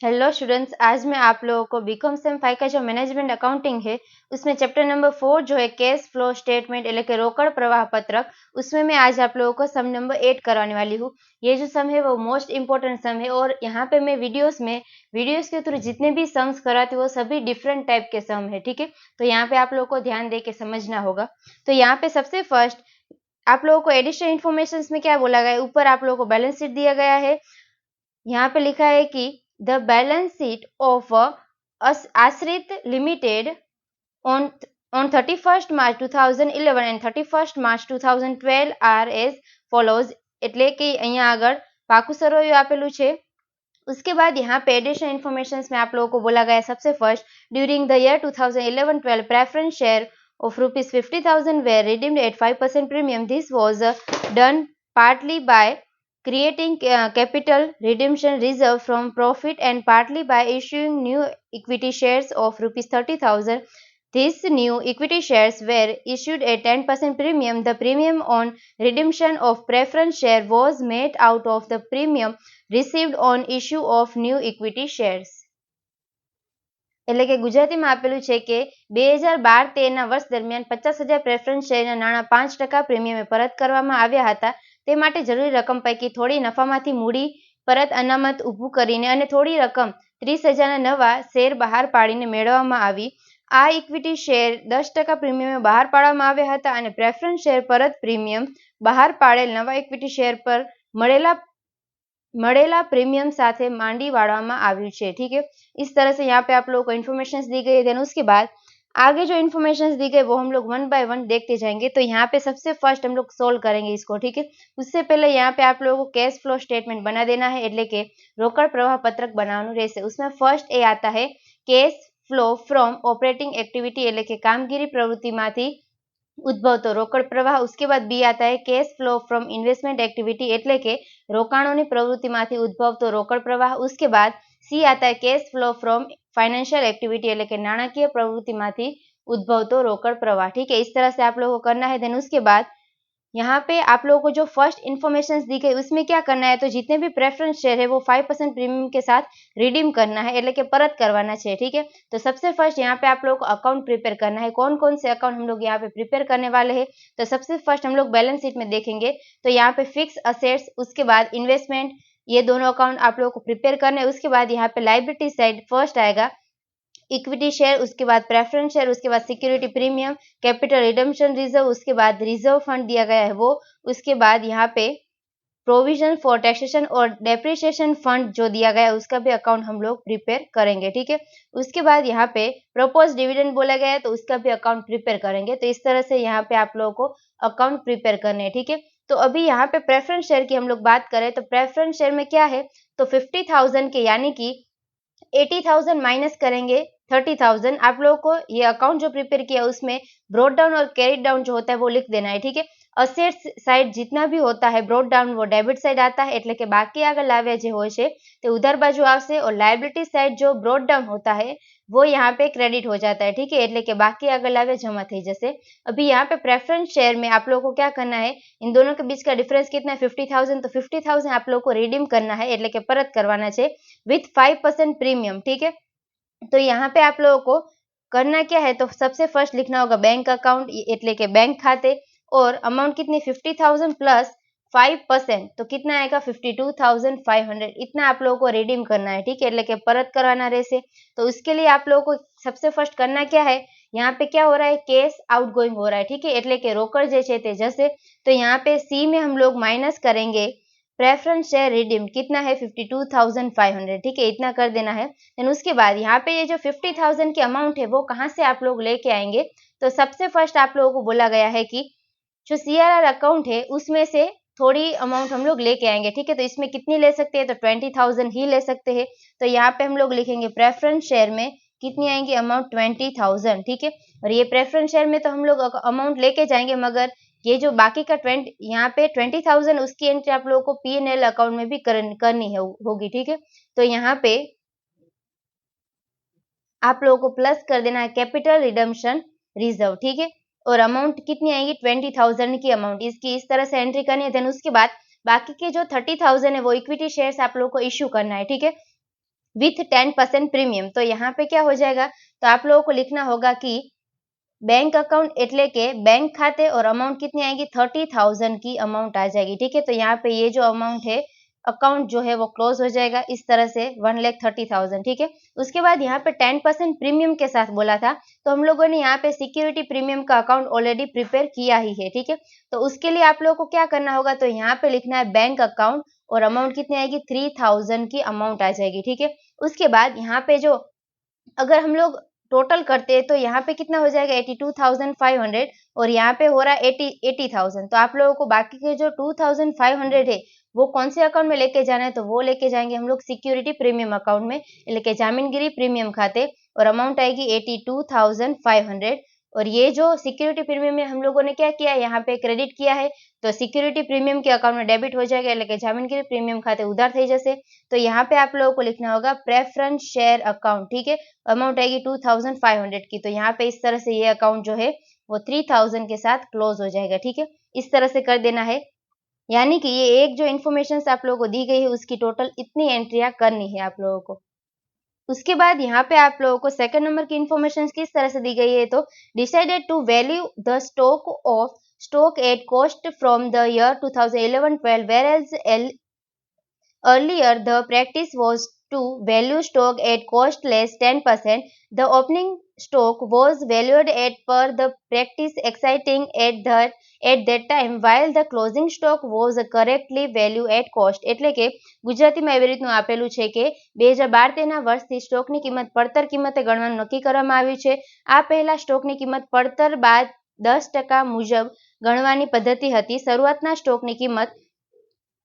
Hello students आज मैं आप लोगों को बीकॉम सेम फाइव का जो मैनेजमेंट अकाउंटिंग है उसमें चैप्टर नंबर फोर जो है कैश फ्लो स्टेटमेंट એટલે કે રોકડ પ્રવાહ પત્રક उसमें मैं आज आप लोगों को सम नंबर एट करवाने वाली हूँ ये जो सम है वो मोस्ट इंपॉर्टेंट सम है और यहाँ पे मैं वीडियोस में वीडियोस के थ्रू जितने भी सम्स कराती हूँ वो सभी डिफरेंट टाइप के सम है ठीक है तो यहाँ पे आप लोगों को ध्यान दे के समझना होगा तो यहाँ पे सबसे फर्स्ट आप लोगों को एडिशनल इन्फॉर्मेशन में क्या बोला गया है ऊपर आप लोगों को बैलेंस शीट दिया गया है यहाँ पे लिखा है कि the balance sheet of uh, Ashrit Limited on on 31st March 2011 and 31st March 2012 are as follows એટલે કે અહીંયા આગળ પાકું સરવૈયું આપેલું છે उसके बाद यहाँ पे एडिशनल इन्फॉर्मेशन में आप लोगों को बोला गया सबसे first during the year 2011-12 preference share of rupees 50000 were redeemed at 5% premium this was uh, done partly by creating uh, capital redemption reserve from profit and partly by issuing new equity shares of rupees 30000 these new equity shares were issued at 10% premium the premium on redemption of preference share was made out of the premium received on issue of new equity shares એટલે કે ગુજરાતીમાં આપેલું છે કે બે હજાર બાર તેરના વર્ષ દરમિયાન પચાસ હજાર પ્રેફરન્સ શેરના નાણાં પાંચ ટકા પ્રીમિયમે પરત કરવામાં આવ્યા હતા તે માટે જરૂરી રકમ પૈકી થોડી નફામાંથી મૂડી પરત અનામત ઊભું કરીને અને થોડી રકમ ત્રીસ હજારના નવા શેર બહાર પાડીને મેળવવામાં આવી આ ઇક્વિટી શેર દસ ટકા પ્રીમિયમે બહાર પાડવામાં આવ્યા હતા અને પ્રેફરન્સ શેર પરત પ્રીમિયમ બહાર પાડેલ નવા ઇક્વિટી શેર પર મળેલા મળેલા प्रीमियम साथे मांडी वाड़वामा આવ્યું છે ठीक है इस तरह से यहाँ पे आप लोगों को इन्फॉर्मेशन दी गई है देन उसके बाद आगे जो इन्फॉर्मेशन दी गई वो हम लोग वन बाय वन देखते जाएंगे तो यहाँ पे सबसे फर्स्ट हम लोग सोल्व करेंगे इसको ठीक है उससे पहले यहाँ पे आप लोगों को कैश फ्लो स्टेटमेंट बना देना है એટલે કે રોકડ પ્રવાહ પત્રક બનાવવાનું રહેશે उसमें फर्स्ट એ आता है cash flow from operating activity એટલે કે કામગીરી પ્રવૃત્તિમાંથી ઉદ્ભવતો રોકડ પ્રવાહ उसके बाद બી आता है cash flow from investment activity એટલે કે રોકાણોની પ્રવૃત્તિમાંથી ઉદ્ભવતો રોકડ પ્રવાહ उसके बाद सी आता है cash flow from financial activity એટલે કે નાણાકીય પ્રવૃત્તિમાંથી ઉદ્ભવતો રોકડ પ્રવાહ ठीक है इस तरह से आप लोगों को करना है देन उसके बाद यहाँ पे आप लोगों को जो फर्स्ट इन्फॉर्मेशन दी गई उसमें क्या करना है तो जितने भी प्रेफरेंस शेयर है वो फाइव परसेंट प्रीमियम के साथ रिडीम करना है એટલે કે પરત કરવાના છે ठीक है तो सबसे फर्स्ट यहाँ पे आप लोगों को अकाउंट प्रिपेयर करना है कौन कौन से अकाउंट हम लोग यहाँ पे प्रिपेयर करने वाले हैं तो सबसे फर्स्ट हम लोग बैलेंस शीट में देखेंगे तो यहाँ पे फिक्स असेट्स उसके बाद इन्वेस्टमेंट ये दोनों अकाउंट आप लोगों को प्रिपेयर करने हैं। उसके बाद यहाँ पे लाइबिलिटी साइड फ़र्स्ट आएगा। इक्विटी शेयर उसके बाद प्रेफरेंस शेयर उसके बाद security premium capital redemption reserve उसके बाद रिज़र्व फंड दिया गया है वो। उसके बाद यहाँ पे प्रोविज़न फॉर टैक्सेशन और डेप्रिसिएशन फंड जो दिया गया है, उसका भी अकाउंट हम लोग प्रिपेयर करेंगे, ठीक है? उसके बाद यहाँ पे प्रपोज डिविडेंड बोला गया है तो उसका भी अकाउंट प्रिपेयर करेंगे। तो इस तरह से यहाँ पे आप लोगों को अकाउंट प्रिपेयर करने हैं, ठीक है? तो अभी यहाँ पे प्रेफरेंस शेयर की हम लोग बात करें तो प्रेफरेंस शेयर में क्या है तो फिफ्टी थाउजेंड के यानी कि एटी थाउजेंड माइनस करेंगे थर्टी थाउजेंड आप लोगों को ये अकाउंट जो प्रिपेयर किया उसमें ब्रॉड डाउन और कैरी डाउन जो होता है वो लिख देना है ठीक है અસેટ્સ સાઈડ जितना भी होता है ब्रॉड डाउन वो डेबिट साइड आता है એટલે કે બાકી આગળ લાવ્યા જે હોય છે તે ઉધાર બાજુ આવશે और लाइबिलिटी साइड जो ब्रॉड डाउन होता है वो यहाँ पे क्रेडिट हो जाता है ठीक है એટલે કે બાકી આગળ લાવ્યા જમા થઈ જશે अभी यहाँ पे प्रेफरेंस शेयर में आप लोगों को क्या करना है इन दोनों के बीच का डिफरेंस कितना है फिफ्टी थाउजेंड तो फिफ्टी थाउजेंड आप लोगों को रिडीम करना है એટલે કે પરત કરવાના છે विथ फाइव परसेंट प्रीमियम ठीक है तो यहाँ पे आप लोगों को करना क्या है तो सबसे फर्स्ट लिखना होगा बैंक अकाउंट એટલે કે बैंक खाते और अमाउंट कितनी fifty thousand plus five percent तो कितना आएगा fifty two thousand five hundred इतना आप लोगों को रिडीम करना है ठीक है એટલે કે પરત કરવાના રહેશે तो उसके लिए आप लोगों को सबसे फर्स्ट करना क्या है यहाँ पे क्या हो रहा है केस आउट गोइंग हो रहा है ठीक है એટલે કે રોકડ જે છે તે જશે तो यहाँ पे सी में हम लोग माइनस करेंगे प्रेफरेंस शेयर रिडीम कितना है fifty two thousand five hundred ठीक है इतना कर देना है देन उसके बाद यहाँ पे ये जो फिफ्टी थाउजेंड की अमाउंट है वो कहाँ से आप लोग लेके आएंगे तो सबसे फर्स्ट आप लोगों को बोला गया है कि जो सी अकाउंट है उसमें से थोड़ी अमाउंट हम लोग लेके आएँगे ठीक है? तो इसमें कितनी ले सकते हैं? तो ट्वेंटी थाउज़ेंड ही ले सकते हैं। तो यहाँ पे हम लोग लिखेंगे प्रेफरेंस शेयर में कितनी आएँगी? अमाउंट ट्वेंटी थाउज़ेंड ठीक है? और ये प्रेफरेंस शेयर में तो हम लोग अमाउंट लेके जाएँगे मगर ये जो बाकी का ट्वेंटी यहाँ पे ट्वेंटी थाउज़ेंड उसकी एंट्री आप लोगों को पी एन एल अकाउंट में भी कर, करनी है होगी ठीक है? तो यहाँ पे आप लोगों को प्लस कर देना है कैपिटल रिडम्शन रिज़र्व ठीक है? और अमाउंट कितनी आएगी? ट्वेंटी थाउज़ेंड की अमाउंट इसकी इस तरह से एंट्री करनी है देन उसके बाद बाकी के जो थर्टी थाउज़ेंड है, वो इक्विटी शेयर्स आप लोगों को इश्यू करना है, ठीक है? विथ टेन परसेंट प्रीमियम तो यहाँ पे क्या हो जाएगा? तो आप लोगों को लिखना होगा कि बैंक अकाउंट एटले के बैंक खाते और अमाउंट कितनी आएगी? थर्टी थाउज़ेंड की अमाउंट आ जाएगी, ठीक है? तो यहाँ पे ये जो अमाउंट है अकाउंट जो है वो क्लोज हो जाएगा इस तरह से वन लैख थर्टी थाउज़ेंड, ठीक है? उसके बाद यहाँ पे टेन परसेंट प्रीमियम के साथ बोला था तो हम लोगों ने यहाँ पे सिक्योरिटी प्रीमियम का अकाउंट ऑलरेडी प्रिपेयर किया ही है, ठीक है? तो उसके लिए आप लोगों को क्या करना होगा तो यहाँ पे लिखना है बैंक अकाउंट और अमाउंट कितनी आएगी? थ्री थाउज़ेंड की अमाउंट आ जाएगी, ठीक है? उसके बाद यहाँ पे जो अगर हम लोग टोटल करते हैं तो यहाँ पे कितना हो जाएगा? Eighty two thousand five hundred और यहाँ पे हो रहा है एटी एटी थाउज़ेंड तो आप लोगों को बाकी के जो टू थाउज़ेंड फाइव हंड्रेड है वो कौन से अकाउंट में लेके जाना है तो वो लेके जाएँगे हम लोग सिक्योरिटी प्रीमियम अकाउंट में। लेके जामीनगिरी प्रीमियम खाते, और अमाउंट आएगी eighty two thousand five hundred और ये जो सिक्योरिटी प्रीमियम में हम लोगों ने क्या किया है, यहाँ पे क्रेडिट किया है तो सिक्योरिटी प्रीमियम के अकाउंट में डेबिट हो जाएगा, लेके जामीनगिरी प्रीमियम खाते उधार थे जैसे तो यहाँ पे आप लोगों को लिखना होगा प्रेफरेंस शेयर अकाउंट ठीक है? अमाउंट आएगी टू थाउज़ेंड फाइव हंड्रेड की तो यहाँ पे इस तरह से ये अकाउंट जो है, वो थ्री थाउज़ेंड के साथ क्लोज हो जाएगा, ठीक है? इस तरह से कर देना है। यानी कि ये एक जो इन्फॉर्मेशन आप लोगों को दी गई है, उसकी टोटल इतनी एंट्रिया करनी है आप लोगों को। उसके बाद यहाँ पे आप लोगों को सेकंड नंबर की इन्फॉर्मेशन किस तरह से दी गई है तो decided to value the stock of stock at cost from the year 2011-12 एल earlier the practice was to value stock at cost less 10%. The opening stock was valued at per the practice exciting at that at that time while the closing stock was correctly value at cost એટલે કે ગુજરાતીમાં એવી રીતનું આપેલું છે કે બે હજાર બાર તેના વર્ષથી સ્ટોકની કિંમત પડતર કિંમતે ગણવાનું નક્કી કરવામાં આવ્યું છે આ પહેલા સ્ટોકની કિંમત પડતર બાદ દસ ટકા મુજબ ગણવાની પદ્ધતિ હતી શરૂઆતના સ્ટોકની કિંમત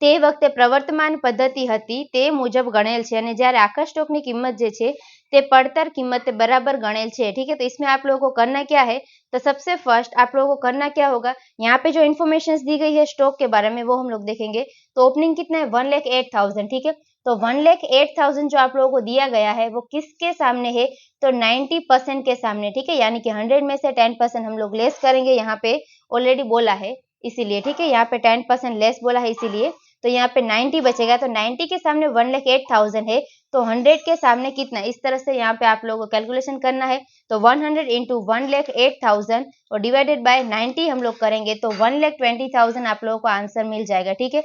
તે વખતે પ્રવર્તમાન પદ્ધતિ હતી તે મુજબ ગણેલ છે અને જ્યારે આખા સ્ટોકની કિંમત જે છે તે પડતર किम्मत बराबर गणेल છે ठीक है तो इसमें आप लोगों को करना क्या है तो सबसे फर्स्ट आप लोगों को करना क्या होगा यहाँ पे जो इन्फॉर्मेशन दी गई है स्टॉक के बारे में वो हम लोग देखेंगे तो ओपनिंग कितना है वन लेख एट थाउजेंड ठीक है तो वन लेख एट थाउजेंड जो आप लोगों को दिया गया है वो किसके सामने है तो नाइन्टी परसेंट के सामने ठीक है यानी कि हंड्रेड में से टेन परसेंट हम लोग लेस करेंगे यहाँ पे ऑलरेडी बोला है इसीलिए ठीक है यहाँ पे टेन परसेंट लेस बोला है इसीलिए तो यहाँ पे 90 बचेगा तो 90 के सामने वन लेख एट थाउज़ेंड है तो 100 के सामने कितना? इस तरह से यहाँ पे आप लोगों को कैलकुलेशन करना है तो 100 hundred into one lakh eight thousand और डिवाइडेड बाय 90 हम लोग करेंगे तो वन लेख ट्वेंटी थाउज़ेंड आप लोगों को आंसर मिल जाएगा, ठीक है?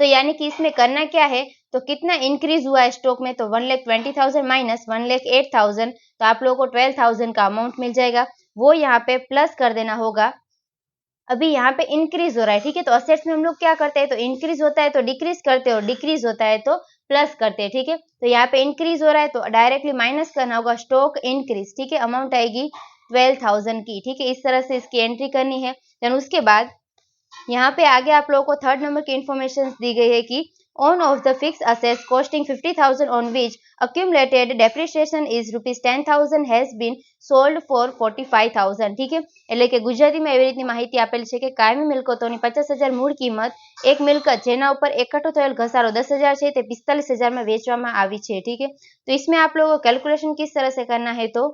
तो यानी कि इसमें करना क्या है तो कितना इंक्रीज हुआ है स्टॉक में तो one lakh twenty thousand minus one lakh eight thousand तो आप लोगों को ट्वेल्व थाउज़ेंड का अमाउंट मिल जाएगा, वो यहाँ पे प्लस कर देना होगा अभी यहाँ पे इंक्रीज हो रहा है, ठीक है? तो असेट्स में हम लोग क्या करते हैं? तो इंक्रीज होता है तो डिक्रीज करते हैं और डिक्रीज होता है तो प्लस करते हैं, ठीक है? तो यहाँ पे इंक्रीज हो रहा है तो डायरेक्टली माइनस करना होगा स्टॉक इंक्रीज ठीक है? अमाउंट आएगी ट्वेल्व थाउज़ेंड की, ठीक है? इस तरह से इसकी एंट्री करनी है। देन उसके बाद यहाँ पे आगे आप लोगों को थर्ड नंबर की इन्फॉर्मेशन दी गई है कि on of the fixed assets costing 50000 on which accumulated depreciation is rupees 10000 has been sold for 45000 ઠીક છે એટલે કે ગુજરાતીમાં એવી રીતની માહિતી આપેલી છે કે કાયમી મિલકતોની પચાસ હજાર મૂળ કિંમત એક મિલકત જેના ઉપર એકઠો થયેલ ઘસારો દસ હજાર છે તે પિસ્તાલીસ હજારમાં વેચવામાં આવી છે ઠીક है तो इसमें आप लोगों को कैलकुलेशन किस तरह से करना है तो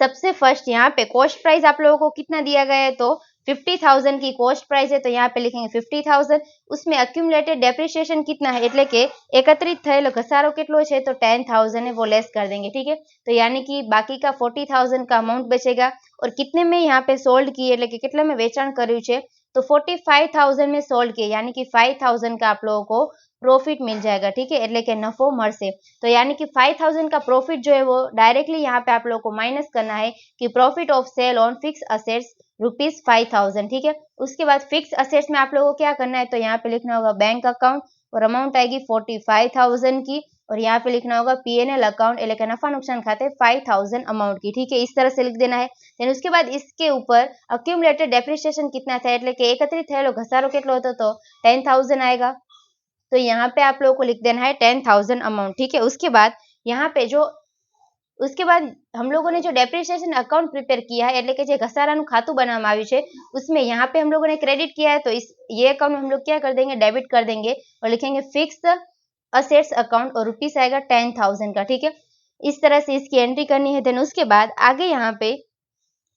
सबसे फर्स्ट यहाँ पे कॉस्ट प्राइस आप लोगों को कितना दिया गया है तो फिफ्टी थाउजेंड की कॉस्ट प्राइस है तो यहाँ पे लिखेंगे फिफ्टी थाउजेंड उसमें अक्यूमुलेटेड डेप्रिसिएशन कितना है એટલે કે એકત્રિત થયેલો ઘસારો કેટલો છે तो टेन थाउजेंड है वो लेस कर देंगे ठीक है तो यानी कि बाकी का फोर्टी थाउजेंड का अमाउंट बचेगा और कितने में यहाँ पे सोल्ड किए એટલે કે કેટલા में વેચાણ કર્યું છે तो फोर्टी फाइव थाउजेंड में सोल्ड किए यानी कि फाइव थाउजेंड का आप लोगों को प्रॉफिट मिल जाएगा ठीक है એટલે કે નફો મળશે तो यानी कि फाइव थाउजेंड का प्रॉफिट जो है वो डायरेक्टली यहाँ पे आप लोगों को माइनस करना है कि profit of sale on fixed assets rupees five thousand ठीक है उसके बाद फिक्स असेट्स में आप लोगों को क्या करना है तो यहाँ पे लिखना होगा बैंक अकाउंट और अमाउंट आएगी फोर्टी फाइव थाउजेंड की और यहाँ पे लिखना होगा पीएनएल अकाउंट એટલે કે નફા નુકસાન ખાતે फाइव थाउजेंड अमाउंट की ठीक है इस तरह से लिख देना है देन उसके बाद इसके ऊपर अक्यूमुलेटेड डेप्रिसिएशन कितना था એટલે કે એકત્રિત થયેલો ઘસારો કેટલો હતો તો टेन थाउजेंड आएगा तो यहाँ पे आप लोगों को लिख देना है टेन थाउजेंड अमाउंट ठीक है उसके बाद यहाँ पे जो उसके बाद हम लोगों ने जो डेप्रिसिएशन अकाउंट प्रिपेयर किया है એટલે કે જે ઘસારાનું ખાતું બનાવવામાં આવ્યું છે उसमें यहाँ पे हम लोगों ने क्रेडिट किया है तो इस ये अकाउंट में हम लोग क्या कर देंगे डेबिट कर देंगे और लिखेंगे फिक्स असेट्स अकाउंट और रुपीस आएगा टेन थाउजेंड का ठीक है इस तरह से इसकी एंट्री करनी है देन उसके बाद आगे यहाँ पे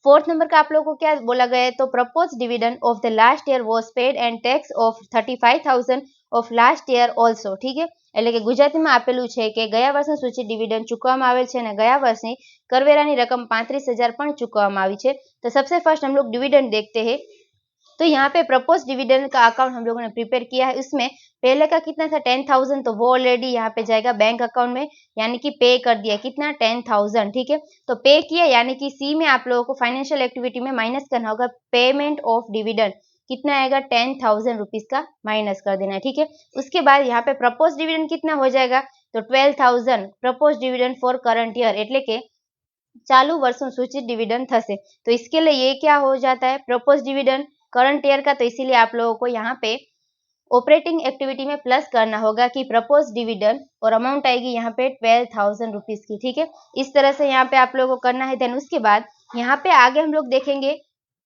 फोर्थ नंबर का आप लोगों को क्या बोला गया है तो proposed dividend of the last year was paid and tax of thirty five thousand of last year also ઠીક है એટલે કે ગુજરાતીમાં આપેલું છે કે ગયા વર્ષનું સૂચિત ડિવિડન્ડ ચૂકવવામાં આવેલ છે અને ગયા વર્ષની કરવેરાની रकम पैंतीस हजार પણ ચૂકવવામાં આવી છે તો सबसे फर्स्ट हम लोग डिविडेंड देखते हैं तो यहाँ पे प्रपोज डिविडेंड का अकाउंट हम लोगों ने प्रिपेयर किया है उसमें पहले का कितना था टेन थाउजेंड तो वो ऑलरेडी यहाँ पे जाएगा बैंक अकाउंट में यानी कि पे कर दिया कितना टेन थाउजेंड ठीक है तो पे किया यानी कि सी में आप लोगों को फाइनेंशियल एक्टिविटी में माइनस करना होगा पेमेंट ऑफ डिविडेंड कितना आएगा? टेन थाउज़ेंड रुपीज़ का माइनस कर देना है, ठीक है? उसके बाद यहाँ पे प्रपोज डिविडेंड कितना हो जाएगा? तो twelve thousand propose dividend for current year एट्ले के चालू वर्षों सूचित डिविडेंड थे तो इसके लिए ये क्या हो जाता है? प्रपोज डिविडेंड करंट ईयर का तो इसीलिए आप लोगों को यहाँ पे ऑपरेटिंग एक्टिविटी में प्लस करना होगा कि प्रपोज डिविडेंड और अमाउंट आएगी यहाँ पे ट्वेल्व थाउज़ेंड रुपीज़ की, ठीक है? इस तरह से यहाँ पे आप लोगों को करना है देन उसके बाद यहाँ पे आगे हम लोग देखेंगे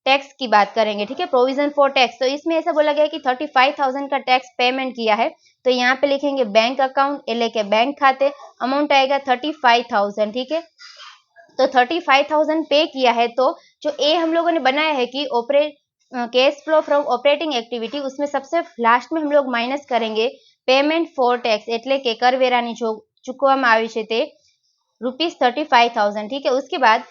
टैक्स की बात करेंगे, ठीक है? प्रोविज़न फॉर टैक्स तो इसमें ऐसा बोला गया कि थर्टी फाइव थाउज़ेंड का टैक्स पेमेंट किया है। तो यहाँ पे लिखेंगे बैंक अकाउंट એટલે लेके बैंक खाते अमाउंट आएगा थर्टी फाइव थाउज़ेंड ठीक है? तो थर्टी फाइव थाउज़ेंड पे किया है तो जो ए हम लोगों ने बनाया है कि operate cash flow from operating activity उसमें सबसे लास्ट में हम लोग माइनस करेंगे પેમેન્ટ ફોર ટેક્સ એટલે કે કરવેરાની चुकवा આવી છે તે રૂપીસ થર્ટી ફાઇવ થાઉઝન્ડ ઠીક હે उसके बाद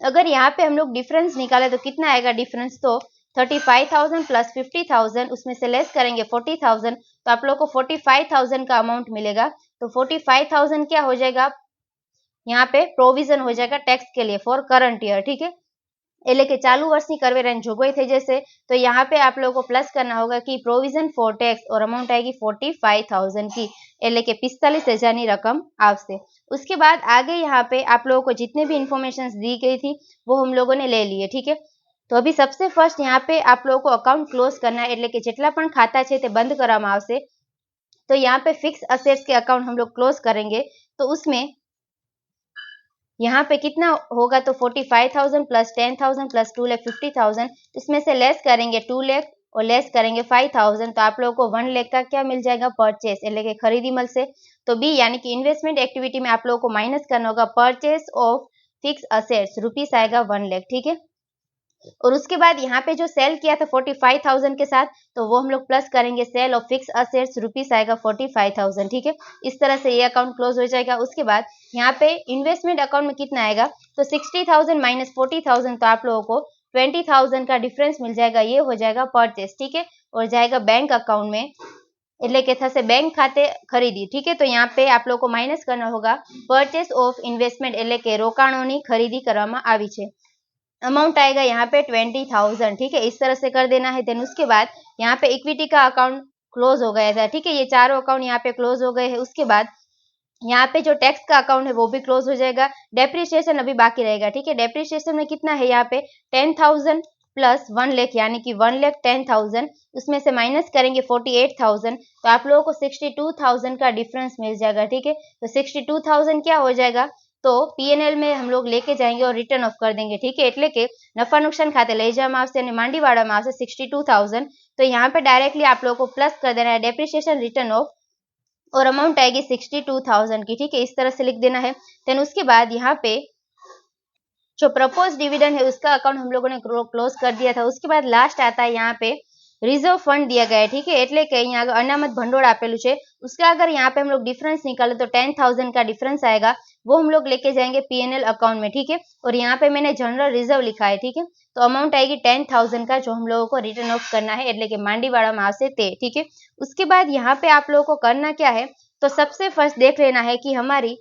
अगर यहाँ पे हम लोग डिफरेंस निकाले तो कितना आएगा डिफरेंस तो thirty five thousand plus fifty thousand उसमें से लेस करेंगे फोर्टी थाउज़ेंड तो आप लोग को फोर्टी फाइव थाउज़ेंड का अमाउंट मिलेगा। तो फोर्टी फाइव थाउज़ेंड क्या हो जाएगा? यहाँ पे प्रोविज़न हो जाएगा टैक्स के लिए फॉर करंट ईयर ठीक है? એટલે કે ચાલુ વર્ષની કરવેરાની જોગવાઈ થઈ જશે तो यहाँ पे आप लोगों को प्लस करना होगा कि प्रोविजन फॉर टैक्स और अमाउंट आएगी फोर्टी फाइव थाउजेंड की એટલે કે પિસ્તાલીસ હજારની રકમ આવશે उसके बाद आगे यहाँ पे आप लोगों को जितने भी इंफॉर्मेशन दी गई थी वो हम लोगों ने ले लिए ठीक है तो अभी सबसे फर्स्ट यहाँ पे आप लोगों को अकाउंट क्लोज करना है એટલે કે જેટલા પણ ખાતા છે તે બંધ કરવામાં આવશે तो यहाँ पे फिक्स असेट्स के अकाउंट हम लोग क्लोज करेंगे तो उसमें यहाँ पे कितना होगा तो forty five thousand plus ten thousand plus two lakh fifty thousand इसमें से लेस करेंगे टू लेख और लेस करेंगे फाइव थाउजेंड तो आप लोगों को वन लेख का क्या मिल जाएगा परचेस એટલે કે ખરીદી મળશે तो बी यानी कि इन्वेस्टमेंट एक्टिविटी में आप लोगों को माइनस करना होगा purchase of fix assets rupees आएगा वन लेख ठीक है और उसके बाद यहाँ पे जो सेल किया था फोर्टी फाइव थाउजेंड के साथ तो वो हम लोग प्लस करेंगे sale of fix assets rupees आएगा फोर्टी फाइव थाउजेंड ठीक है इस तरह से ये अकाउंट क्लोज हो जाएगा उसके बाद यहाँ पे इन्वेस्टमेंट अकाउंट में कितना आएगा तो sixty thousand minus forty thousand तो आप लोगों को ट्वेंटी थाउजेंड का डिफरेंस मिल जाएगा ये हो जाएगा परचेस ठीक है और जाएगा बैंक अकाउंट में એટલે કે થશે બેંક ખાતે ખરીદી ઠીક है तो यहाँ पे आप लोग को माइनस करना होगा परचेस ऑफ इन्वेस्टमेंट એટલે કે રોકાણોની ખરીદી કરવામાં આવી છે अमाउंट आएगा यहाँ पे ट्वेंटी थाउज़ेंड ठीक है? इस तरह से कर देना है। देन उसके बाद यहाँ पे इक्विटी का अकाउंट क्लोज हो गया था ठीक है? ये चारों अकाउंट यहाँ पे क्लोज हो गए हैं। उसके बाद यहाँ पे जो टैक्स का अकाउंट है वो भी क्लोज हो जाएगा। डेप्रिसिएशन अभी बाकी रहेगा, ठीक है? डेप्रिसिएशन में कितना है यहाँ पे? टेन थाउज़ेंड प्लस वन लेख यानी कि वन लेख टेन थाउज़ेंड उसमें से माइनस करेंगे फोर्टी एट थाउज़ेंड तो आप लोगों को सिक्सटी टू थाउज़ेंड का डिफरेंस मिल जाएगा, ठीक है? तो सिक्सटी टू थाउज़ेंड क्या हो जाएगा? तो पीएनएल में हम लोग लेके जाएँगे और रिटर्न ऑफ़ कर देंगे, ठीक है? एटले के नफा नुकसान खाते ले જવામાં मांडीवाड़ा અને માંડી सिक्सटी टू थाउज़ेंड तो यहाँ पे डायरेक्टली आप लोगों को प्लस कर देना है डेप्रिशिएशन रिटर्न ऑफ़ और अमाउंट आएगी सिक्सटी टू थाउज़ेंड की, ठीक है? इस तरह से लिख देना है। देन उसके बाद यहाँ पे जो प्रपोज डिविडेंड है, उसका अकाउंट हम लोगों ने क्लोज कर दिया था। उसके बाद लास्ट आता है यहाँ पे रिज़र्व फंड दिया गया है, ठीक है? एटले के यहाँ अनामत અનામત ભંડોળ उसका अगर यहाँ पे हम लोग डिफरेंस निकाले तो टेन थाउज़ेंड का डिफरेंस आएगा। वो हम लोग लेके जाएंगे पीएनएल अकाउंट में ठीक है और यहाँ पे मैंने जनरल रिजर्व लिखा है ठीक है तो अमाउंट आएगी टेन थाउजेंड का जो हम लोगों को रिटर्न ऑफ करना है એટલે કે માંડીવાળામાં આવશે તે ठीक है उसके बाद यहाँ पे आप लोगों को करना क्या है तो सबसे फर्स्ट देख लेना है कि हमारी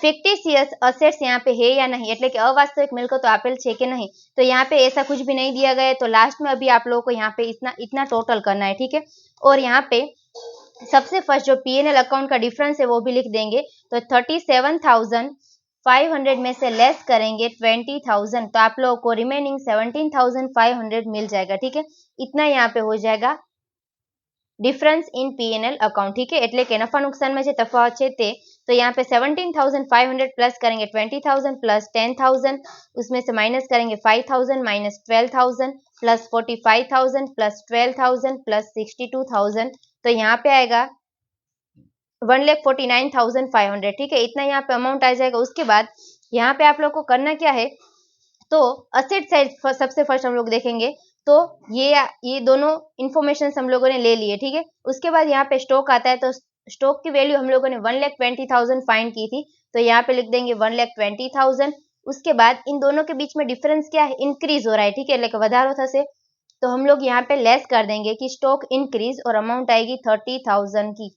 फिक्टिशियस असेट्स यहाँ पे है या नहीं એટલે કે अवास्तविक मिलकत तो आपेल છે कि नहीं तो यहाँ पे ऐसा कुछ भी नहीं दिया गया है तो लास्ट में अभी आप लोगों को यहाँ पे इतना इतना टोटल करना है ठीक है और यहाँ पे सबसे फर्स्ट जो पीएनएल अकाउंट का डिफरेंस है वो भी लिख देंगे तो thirty seven thousand five hundred में से लेस करेंगे ट्वेंटी थाउजेंड तो आप लोगों को remaining seventeen thousand five hundred मिल जाएगा ठीक है इतना यहाँ पे हो जाएगा डिफरेंस इन पीएनएल अकाउंट ठीक है એટલે કે નફા નુકસાનમાં જે તફાવત છે તે तो यहाँ पे seventeen thousand five hundred plus करेंगे twenty thousand plus ten thousand उसमें से माइनस करेंगे five thousand minus twelve thousand plus forty five thousand plus twelve thousand plus sixty two thousand तो यहाँ पे आएगा one lakh forty nine thousand five hundred ठीक है इतना यहाँ पे अमाउंट आ जाएगा उसके बाद यहाँ पे आप लोग को करना क्या है तो असेट साइड सबसे फर्स्ट हम लोग देखेंगे तो ये ये दोनों इन्फॉर्मेशन हम लोगों ने ले लिए ठीक है उसके बाद यहाँ पे स्टॉक आता है तो स्टॉक की वैल्यू हम लोगों ने one lakh twenty thousand find की थी तो यहाँ पे लिख देंगे वन लैख ट्वेंटी थाउजेंड उसके बाद इन दोनों के बीच में डिफरेंस क्या है इंक्रीज हो रहा है ठीक है लेकिन વધારો થશે तो हम लोग यहाँ पे लेस कर देंगे कि स्टॉक इंक्रीज और अमाउंट आएगी थर्टी थाउजेंड की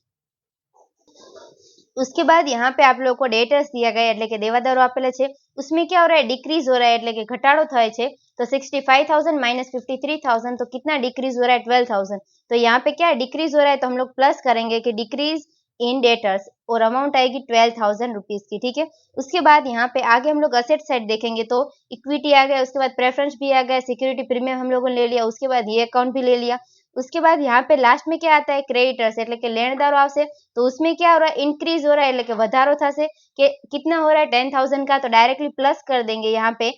उसके बाद यहाँ पे आप लोगों को डेटर्स दिया गया એટલે કે દેવાદારો આપેલા છે उसमें क्या हो रहा है डिक्रीज हो रहा है એટલે કે ઘટાડો થાય છે तो 65,000 माइनस 53,000 तो कितना डिक्रीज हो रहा है 12,000 तो यहाँ पे क्या डिक्रीज हो रहा है तो हम लोग प्लस करेंगे कि डिक्रीज इन डेटर्स और अमाउंट आएगी ट्वेल्व थाउजेंड रुपीज की ठीक है उसके बाद यहाँ पे आगे हम लोग असेट साइड देखेंगे तो इक्विटी आ गया उसके बाद प्रेफरेंस भी आ गया सिक्योरिटी प्रीमियम हम लोगों ने ले लिया उसके बाद ये अकाउंट भी ले लिया उसके बाद यहाँ पे लास्ट में क्या आता है क्रेडिटर्स એટલે કે લેણદારો આવશે तो उसमें क्या हो रहा है इंक्रीज हो रहा है એટલે કે વધારો થશે કે कितना हो रहा है टेन थाउजेंड का तो डायरेक्टली प्लस कर देंगे यहाँ पे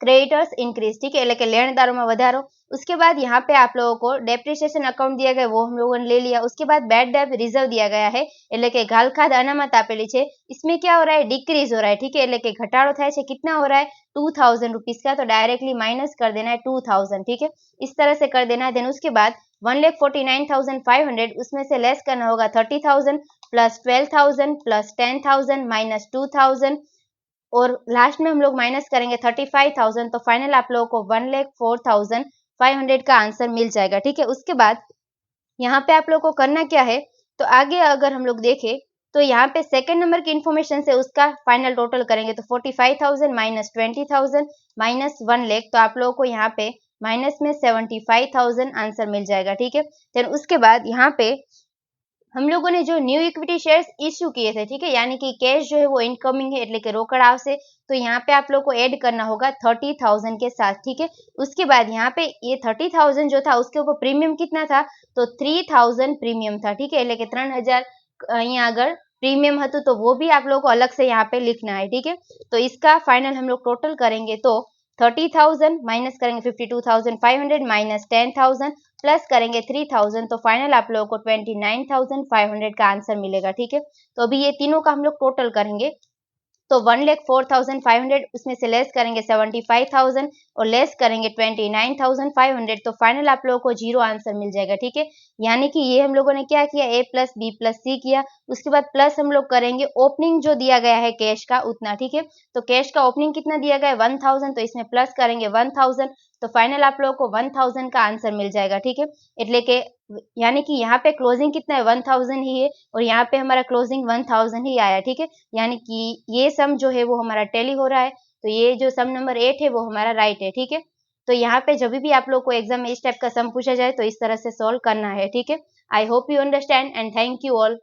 क्रेडिटर्स इंक्रीज ठीक है એટલે કે લેણદારો में વધારો उसके बाद यहाँ पे आप लोगों को डेप्रिसिएशन अकाउंट दिया गया वो हम लोगों ने ले लिया उसके बाद बैड डेप रिजर्व दिया गया है એટલે કે ગાલખાદ અનામત આપેલી છે इसमें क्या हो रहा है डिक्रीज हो रहा है ठीक है એટલે કે ઘટાડો થાય છે कितना हो रहा है टू थाउजेंड रुपीज का तो डायरेक्टली माइनस कर देना है टू थाउजेंड ठीक है इस तरह से कर देना है देन उसके बाद one lakh forty nine thousand five hundred उसमें से लेस करना होगा thirty thousand plus twelve thousand plus ten thousand minus two thousand और लास्ट में हम लोग माइनस करेंगे थर्टी फाइव थाउजेंड तो फाइनल आप लोगों को one lakh four thousand five hundred का आंसर मिल जाएगा, ठीक है? उसके बाद यहाँ पे आप लोग को करना क्या है? तो आगे अगर हम लोग देखें तो यहाँ पे सेकंड नंबर की इन्फॉर्मेशन से उसका फाइनल टोटल करेंगे तो forty five thousand minus twenty thousand minus one lakh तो आप लोगों को यहाँ पे माइनस में सेवेंटी फाइव थाउज़ेंड आंसर मिल जाएगा, ठीक है? देन उसके बाद यहाँ पे हम लोगों ने जो न्यू इक्विटी शेयर्स इश्यू किए थे ठीक है यानी कि कैश जो है वो इनकमिंग है એટલે કે રોકડ આવશે तो यहाँ पे आप लोग को ऐड करना होगा थर्टी थाउजेंड के साथ ठीक है उसके बाद यहाँ पे ये थर्टी थाउजेंड जो था उसके ऊपर प्रीमियम कितना था तो थ्री थाउजेंड प्रीमियम था ठीक है એટલે કે ત્રણ હજાર અહીંયા આગળ प्रीमियम હતું तो वो भी आप लोग को अलग से यहाँ पे लिखना है ठीक है तो इसका फाइनल हम लोग टोटल करेंगे तो थर्टी थाउजेंड माइनस करेंगे fifty two thousand five hundred minus ten thousand plus करेंगे थ्री थाउज़ेंड तो फाइनल आप लोगों को twenty nine thousand five hundred का आंसर मिलेगा, ठीक है? तो अभी ये तीनों का हम लोग टोटल करेंगे तो one lakh four thousand five hundred उसमें से लेस करेंगे सेवेंटी फाइव थाउज़ेंड और लेस करेंगे twenty nine thousand five hundred तो फाइनल आप लोगों को ज़ीरो आंसर मिल जाएगा, ठीक है? यानी कि ये हम लोगों ने क्या किया? A plus B plus C किया, उसके बाद प्लस हम लोग करेंगे ओपनिंग जो दिया गया है कैश का, उतना, ठीक है? तो कैश का ओपनिंग कितना दिया गया? है वन थाउज़ेंड तो इसमें प्लस करेंगे वन थाउज़ेंड तो फाइनल आप लोगों को वन थाउजेंड का आंसर मिल जाएगा ठीक है એટલે કે यानी कि यहाँ पे क्लोजिंग कितना है वन थाउजेंड ही है और यहाँ पे हमारा क्लोजिंग वन थाउजेंड ही आया ठीक है यानी कि ये सम जो है वो हमारा टेली हो रहा है तो ये जो सम नंबर एट है वो हमारा राइट है ठीक है तो यहाँ पे जब भी आप लोग को एग्जाम में इस टाइप का सम पूछा जाए तो इस तरह से सॉल्व करना है ठीक है I hope you understand and thank you all